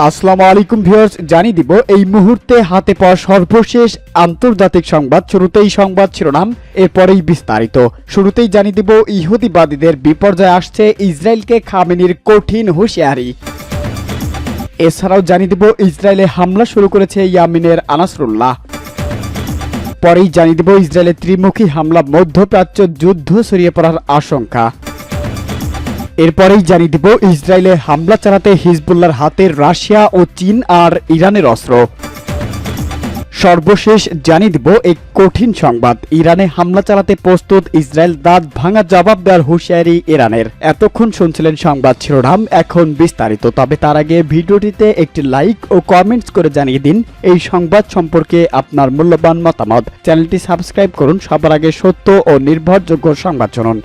আসসালামু আলাইকুম ভিউয়ার্স, জানিয়ে দিব, এই মুহূর্তে হাতে পাওয়া সর্বশেষ আন্তর্জাতিক সংবাদ, শুরুতেই সংবাদ শিরোনাম, এরপরেই বিস্তারিত। শুরুতেই জানিয়ে দিব, ইহুদিবাদীদের বিপর্যয় আসছে ইসরায়েলকে খামেনির কঠিন হুঁশিয়ারি। এছাড়াও জানিয়ে দিব, ইসরায়েলে হামলা শুরু করেছে ইয়ামিনের আনাসরুল্লাহ। পরেই জানিয়ে দিব ইসরায়েলের ত্রিমুখী হামলা, মধ্যপ্রাচ্য যুদ্ধ ছড়িয়ে পড়ার আশঙ্কা। এরপরেই জানিয়ে দিব, ইসরায়েলে হামলা চালাতে হিজবুল্লার হাতে রাশিয়া ও চীন আর ইরানের অস্ত্র। সর্বশেষ জানিয়ে দিব এক কঠিন সংবাদ। ইরানে হামলা চালাতে প্রস্তুত ইসরায়েল দাঁত ভাঙা জবাব দেওয়ার হুঁশিয়ারি ইরানের। এতক্ষণ শুনছিলেন সংবাদ শিরোনাম, এখন বিস্তারিত। তবে তার আগে ভিডিওটিতে একটি লাইক ও কমেন্টস করে জানিয়ে দিন, এই সংবাদ সম্পর্কে আপনার মূল্যবান মতামত। চ্যানেলটি সাবস্ক্রাইব করুন, সবার আগে সত্য ও নির্ভরযোগ্য সংবাদ শুনুন।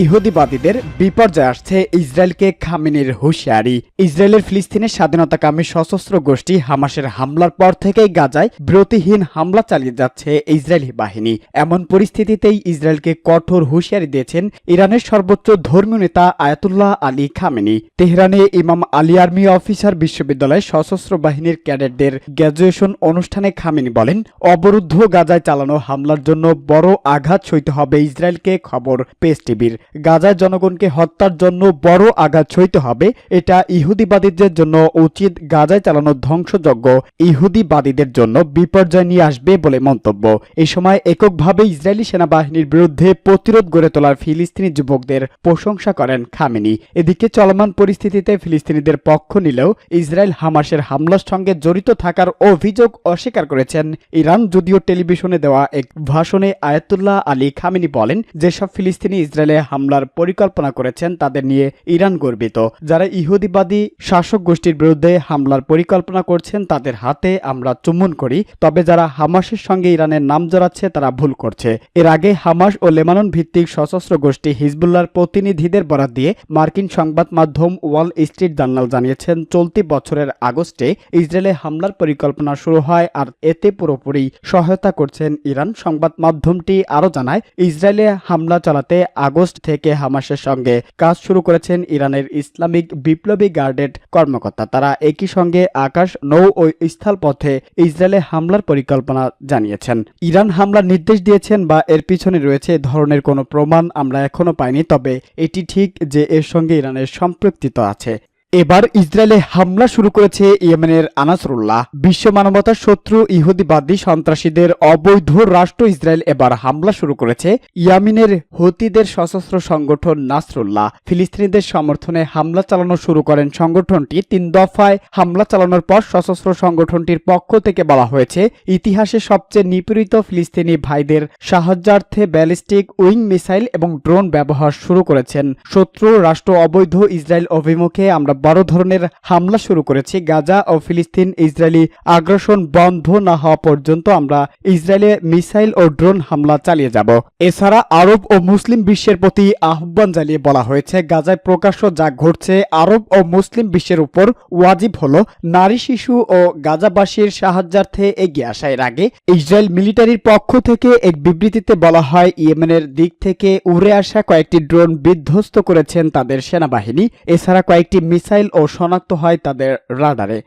ইহুদিবাদীদের বিপর্যয় আসছে ইসরায়েলকে খামেনির হুঁশিয়ারি। ইসরায়েলের ফিলিস্তিনের স্বাধীনতাকামী সশস্ত্র গোষ্ঠী হামাসের হামলার পর থেকেই গাজায় ব্রতিহীন হামলা চালিয়ে যাচ্ছে ইসরায়েলি বাহিনী। এমন পরিস্থিতিতেই ইসরায়েলকে কঠোর হুঁশিয়ারি দিয়েছেন ইরানের সর্বোচ্চ ধর্মীয় নেতা আয়াতুল্লাহ আলী খামেনি। তেহরানে ইমাম আলী আর্মি অফিসার বিশ্ববিদ্যালয়ে সশস্ত্র বাহিনীর ক্যাডেটদের গ্র্যাজুয়েশন অনুষ্ঠানে খামেনি বলেন, অবরুদ্ধ গাজায় চালানো হামলার জন্য বড় আঘাত সইতে হবে ইসরায়েলকে, খবর পেস টিভির। গাজায় জনগণকে হত্যার জন্য বড় আঘাত সইতে হবে। এটা ইহুদিবাদীদের জন্য উচিত। গাজায় চালানো ধ্বংসযজ্ঞ ইহুদিবাদীদের জন্য বিপর্যয় নিয়ে আসবে বলে মন্তব্য। এই সময় এককভাবে ইসরায়েলি সেনাবাহিনীর বিরুদ্ধে প্রতিরোধ গড়ে তোলার ফিলিস্তিনি যুবকদের প্রশংসা করেন খামেনি। এদিকে চলমান পরিস্থিতিতে ফিলিস্তিনিদের পক্ষ নিলেও ইসরায়েল হামাসের হামলার সঙ্গে জড়িত থাকার অভিযোগ অস্বীকার করেছেন ইরান, যদিও টেলিভিশনে দেওয়া এক ভাষণে আয়াতুল্লাহ আলী খামেনি বলেন, যেসব ফিলিস্তিনি ইসরায়েলে হামলার পরিকল্পনা করেছেন তাদের নিয়ে ইরান গর্বিত। যারা ইহুদিবাদী শাসক গোষ্ঠীর বিরুদ্ধে হামলার পরিকল্পনা করছেন তাদের হাতে আমরা চুম্বন করি, তবে যারা হামাসের সঙ্গে ইরানের নাম জড়াচ্ছে তারা ভুল করছে। এর আগে হামাস ও লেবানন ভিত্তিক সশস্ত্র গোষ্ঠী হিজবুল্লার প্রতিনিধিদের বরাদ দিয়ে মার্কিন সংবাদ মাধ্যম ওয়াল স্ট্রিট জার্নাল জানিয়েছেন, চলতি বছরের আগস্টে ইসরায়েলে হামলার পরিকল্পনা শুরু হয় আর এতে পুরোপুরি সহায়তা করছেন ইরান। সংবাদ মাধ্যমটি আরও জানায়, ইসরায়েলে হামলা চালাতে আগস্ট থেকে হামাসের সঙ্গে কাজ শুরু করেছেন ইরানের ইসলামিক বিপ্লবী গার্ডের কর্মকর্তা। তারা একই সঙ্গে আকাশ, নৌ ও স্থলপথে ইসরায়েলে হামলার পরিকল্পনা জানিয়েছেন। ইরান হামলার নির্দেশ দিয়েছেন বা এর পিছনে রয়েছে ধরনের কোনো প্রমাণ আমরা এখনও পাইনি, তবে এটি ঠিক যে এর সঙ্গে ইরানের সম্পৃক্তিত আছে। এবার ইসরায়েলে হামলা শুরু করেছে ইয়েমেনের আনাসরুল্লাহ। বিশ্ব মানবতার শত্রু ইহুদিবাদী সন্ত্রাসীদের অবৈধ রাষ্ট্র ইসরায়েল এবার হামলা শুরু করেছে ইয়ামিনের হতিদের সশস্ত্র সংগঠন নাসরুল্লাহ। ফিলিস্তিনিদের সমর্থনে হামলা চালানো শুরু করেন সংগঠনটি। তিন দফায় হামলা চালানোর পর সশস্ত্র সংগঠনটির পক্ষ থেকে বলা হয়েছে, ইতিহাসে সবচেয়ে নিপীড়িত ফিলিস্তিনি ভাইদের সাহায্যার্থে ব্যালিস্টিক উইং মিসাইল এবং ড্রোন ব্যবহার শুরু করেছেন। শত্রু রাষ্ট্র অবৈধ ইসরায়েল অভিমুখে আমরা বড় ধরনের হামলা শুরু করেছি। গাজা ও ফিলিস্তিন ইসরায়েলি আগ্রাসন বন্ধ না হওয়া পর্যন্ত আমরা ইসরায়েলে মিসাইল ও ড্রোন হামলা চালিয়ে যাব। এছাড়া আরব ও মুসলিম বিশ্বের প্রতি আহ্বান জানিয়ে বলা হয়েছে, গাজায় প্রকাশ্য যা ঘটছে আরব ও মুসলিম বিশ্বের উপর ওয়াজিব হলো নারী, শিশু ও গাজাবাসীর সাহায্যার্থে এগিয়ে আসা। এর আগে ইসরায়েল মিলিটারির পক্ষ থেকে এক বিবৃতিতে বলা হয়, ইয়েমেনের দিক থেকে উড়ে আসা কয়েকটি ড্রোন বিধ্বস্ত করেছেন তাদের সেনাবাহিনী। এছাড়া কয়েকটি মিসাইল ও শনাক্ত হয় তাদের রাডারে।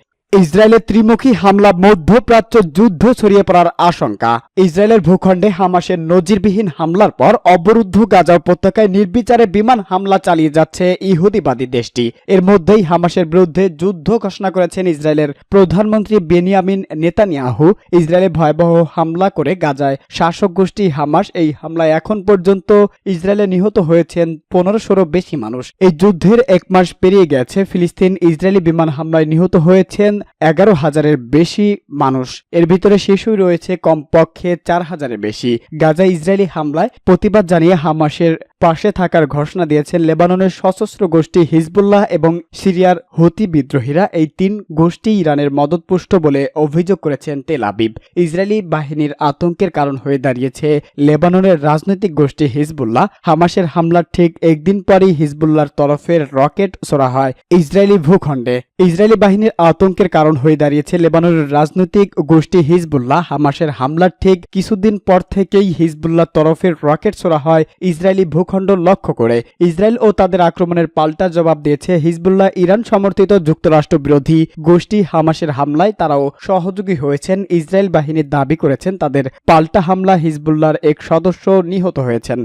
ইসরায়েলের ত্রিমুখী হামলা মধ্যপ্রাচ্য যুদ্ধ ছড়িয়ে পড়ার আশঙ্কা। ইসরায়েলের ভূখণ্ডে হামাসের নজিরবিহীন হামলার পর অবরুদ্ধ গাজা উপত্যকায় নির্বিচারে বিমান হামলা চালিয়ে যাচ্ছে ইহুদিবাদী দেশটি। এর মধ্যেই হামাসের বিরুদ্ধে যুদ্ধ ঘোষণা করেছেন ইসরায়েলের প্রধানমন্ত্রী বেনিয়ামিন নেতানিয়াহু। ইসরায়েলে ভয়াবহ হামলা করে গাজায় শাসক গোষ্ঠী হামাস এই হামলায় এখন পর্যন্ত ইসরায়েলে নিহত হয়েছেন পনেরোশোরও বেশি মানুষ। এই যুদ্ধের এক মাস পেরিয়ে গেছে ফিলিস্তিন ইসরায়েলি বিমান হামলায় নিহত হয়েছেন এগারো হাজারের বেশি মানুষ। এর ভিতরে শিশুই রয়েছে কমপক্ষে চার হাজারের বেশি। গাজা ইসরায়েলি হামলায় প্রতিবাদ জানিয়ে হামাসের পাশে থাকার ঘোষণা দিয়েছেন লেবাননের সশস্ত্র গোষ্ঠী হিজবুল্লাহ এবং সিরিয়ার হুতি বিদ্রোহীরা। এই তিন গোষ্ঠী ইরানের মদতপুষ্ট বলে অভিযোগ করেছেন তেল আবিব। ইসরায়েলি বাহিনীর আতঙ্কের কারণ হয়ে দাঁড়িয়েছে লেবাননের রাজনৈতিক গোষ্ঠী হিজবুল্লাহ। হামাসের হামলার ঠিক একদিন পরই হিজবুল্লাহর তরফের রকেট ছোড়া হয় ইসরায়েলি ভূখণ্ডে। ইসরায়েলি বাহিনীর আতঙ্কের কারণ হয়ে দাঁড়িয়েছে লেবাননের রাজনৈতিক গোষ্ঠী হিজবুল্লাহ। হামাসের হামলার ঠিক কিছুদিন পর থেকেই হিজবুল্লাহ তরফের রকেট ছোড়া হয় ইসরায়েলি ভূখণ্ডে ভূখণ্ড লক্ষ্য করে ইসরায়েল ও তাদের আক্রমণের পাল্টা জবাব দিয়েছে হিজবুল্লাহ ইরান সমর্থিত যুক্তরাষ্ট্র বিরোধী গোষ্ঠী হামাসের হামলায় তারাও সহযোগী হয়েছেন। ইসরায়েল বাহিনীর দাবি করেছেন, তাদের পাল্টা হামলা হিজবুল্লাহর এক সদস্য নিহত হয়েছেন।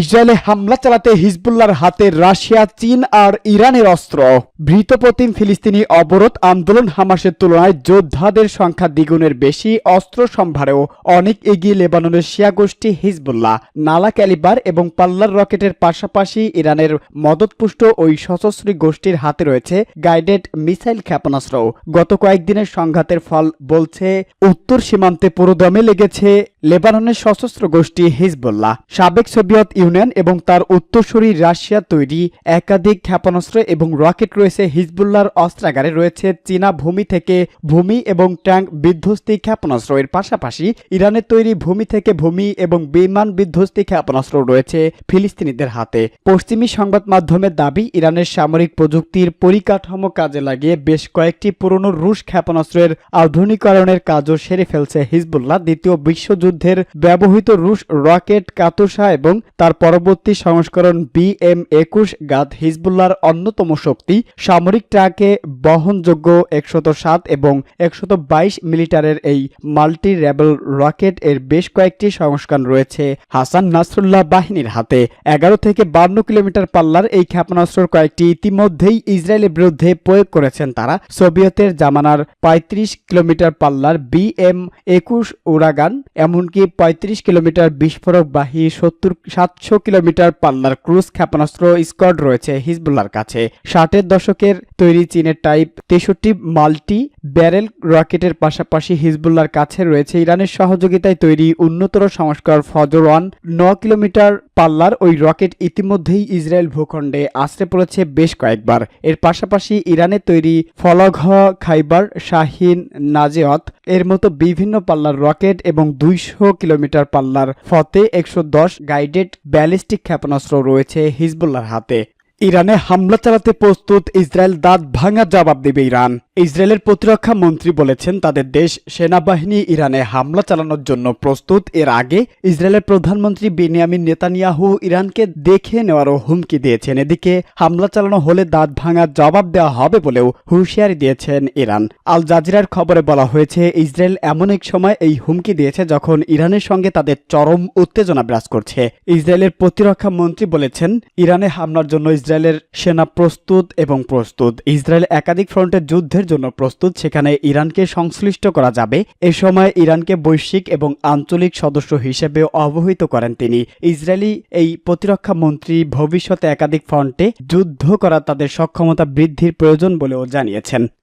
ইসরায়েলে হামলা চালাতে হিজবুল্লাহর হাতে রাশিয়া, চীন আর ইরানের অস্ত্র। ভৃতপ্রতিম ফিলিস্তিনি অবরোধ আন্দোলন হামাসের তুলনায় যোদ্ধাদের সংখ্যা দ্বিগুণের বেশি। অস্ত্র সম্ভারেও অনেক এগিয়ে লেবাননের শিয়া গোষ্ঠী হিজবুল্লাহ। নালা ক্যালিবার এবং পাল্লার রকেটের পাশাপাশি ইরানের মদতপুষ্ট ওই সশস্ত্রী গোষ্ঠীর হাতে রয়েছে গাইডেড মিসাইল ক্ষেপণাস্ত্র। গত কয়েকদিনের সংঘাতের ফল বলছে, উত্তর সীমান্তে পুরোদমে লেগেছে লেবাননের সশস্ত্র গোষ্ঠী হিজবুল্লাহ। সাবেক সোভিয়েত ইউনিয়ন এবং তার উত্তরসূরি রাশিয়া তৈরি একাধিক ক্ষেপণাস্ত্র এবং রকেট রয়েছে হিজবুল্লাহর অস্ত্রাগারে রয়েছে চীনা ভূমি থেকে ভূমি এবং ট্যাঙ্ক বিধ্বস্তি ক্ষেপণাস্ত্র। এর পাশাপাশি ইরানের তৈরি ভূমি থেকে ভূমি এবং বিমান বিধ্বস্তি ক্ষেপণাস্ত্র রয়েছে ফিলিস্তিনিদের হাতে। পশ্চিমী সংবাদ মাধ্যমের দাবি, ইরানের সামরিক প্রযুক্তির পরিকাঠামো কাজে লাগিয়ে বেশ কয়েকটি পুরনো রুশ ক্ষেপণাস্ত্রের আধুনিকরণের কাজও সেরে ফেলছে হিজবুল্লাহ। দ্বিতীয় বিশ্বযুদ্ধের ব্যবহৃত রুশ রকেট কাতুসা এবং তার পরবর্তী সংস্করণ বি এম একুশ গাদ হিজবুল্লাহর অন্যতম শক্তি। সামরিক ট্রাকে বহনযোগ্য একশত সাত এবং একশত বাইশ মিলিটারের এই মাল্টি রেবেল রকেট এর বেশ কয়েকটি সংস্করণ রয়েছে। হাসান নাসরুল্লাহ বাহিনীর হাতে। এগারো থেকে বান্ন কিলোমিটার পাল্লার এই ক্ষেপণাস্ত্রের কয়েকটি ইতিমধ্যেই ইসরায়েলের বিরুদ্ধে প্রয়োগ করেছেন তারা। সোভিয়েতের জামানার পঁয়ত্রিশ কিলোমিটার পাল্লার বি এম একুশ উড়াগান, এমনকি পঁয়ত্রিশ কিলোমিটার বিস্ফোরক বিস্ফোরকবাহী সত্তর সাতশো কিলোমিটার পাল্লার ক্রুজ ক্ষেপণাস্ত্র স্কোয়াড রয়েছে হিজবুল্লার কাছে। ষাটের দশকের তৈরি চীনের টাইপ তেষট্টি মাল্টি ব্যারেল রকেটের পাশাপাশি হিজবুল্লার কাছে রয়েছে ইরানের সহযোগিতায় তৈরি উন্নতর সংস্কার ফজর ওয়ান, ন কিলোমিটার পাল্লার ওই রকেট ইতিমধ্যেই ইসরায়েল ভূখণ্ডে আশ্রে পড়েছে বেশ কয়েকবার। এর পাশাপাশি ইরানে তৈরি ফলঘ খাইবার শাহিন নাজেয়ত, এর মতো বিভিন্ন পাল্লার রকেট এবং দুইশো কিলোমিটার পাল্লার ফতে একশো দশ গাইডেড ব্যালিস্টিক ক্ষেপণাস্ত্র রয়েছে হিজবুল্লার হাতে। ইরানে হামলা চালাতে প্রস্তুত ইসরায়েল দাঁত ভাঙা জবাব দেবে ইরান। ইসরায়েলের প্রতিরক্ষা মন্ত্রী বলেছেন, তাদের দেশ সেনাবাহিনী ইরানে হামলা চালানোর জন্য প্রস্তুত। এর আগে ইসরায়েলের প্রধানমন্ত্রী বেনিয়ামিন নেতানিয়াহু ইরানকে দেখে নেওয়ারও হুমকি দিয়েছেন। এদিকে হামলা চালানো হলে দাঁত ভাঙার জবাব দেওয়া হবে বলেও হুঁশিয়ারি দিয়েছেন ইরান। আল জাজিরার খবরে বলা হয়েছে, ইসরায়েল এমন এক সময় এই হুমকি দিয়েছে যখন ইরানের সঙ্গে তাদের চরম উত্তেজনা বিরাজ করছে। ইসরায়েলের প্রতিরক্ষা মন্ত্রী বলেছেন, ইরানে হামলার জন্য ইসরায়েলের সেনা প্রস্তুত এবং প্রস্তুত। ইসরায়েল একাধিক ফ্রন্টের যুদ্ধের জন্য প্রস্তুত, সেখানে ইরানকে সংশ্লিষ্ট করা যাবে। এ সময় ইরানকে বৈশ্বিক এবং আঞ্চলিক সদস্য হিসেবে অবহিত করেন তিনি। ইসরায়েলি এই প্রতিরক্ষা মন্ত্রী ভবিষ্যতে একাধিক ফ্রন্টে যুদ্ধ করা তাদের সক্ষমতা বৃদ্ধির প্রয়োজন বলেও জানিয়েছেন।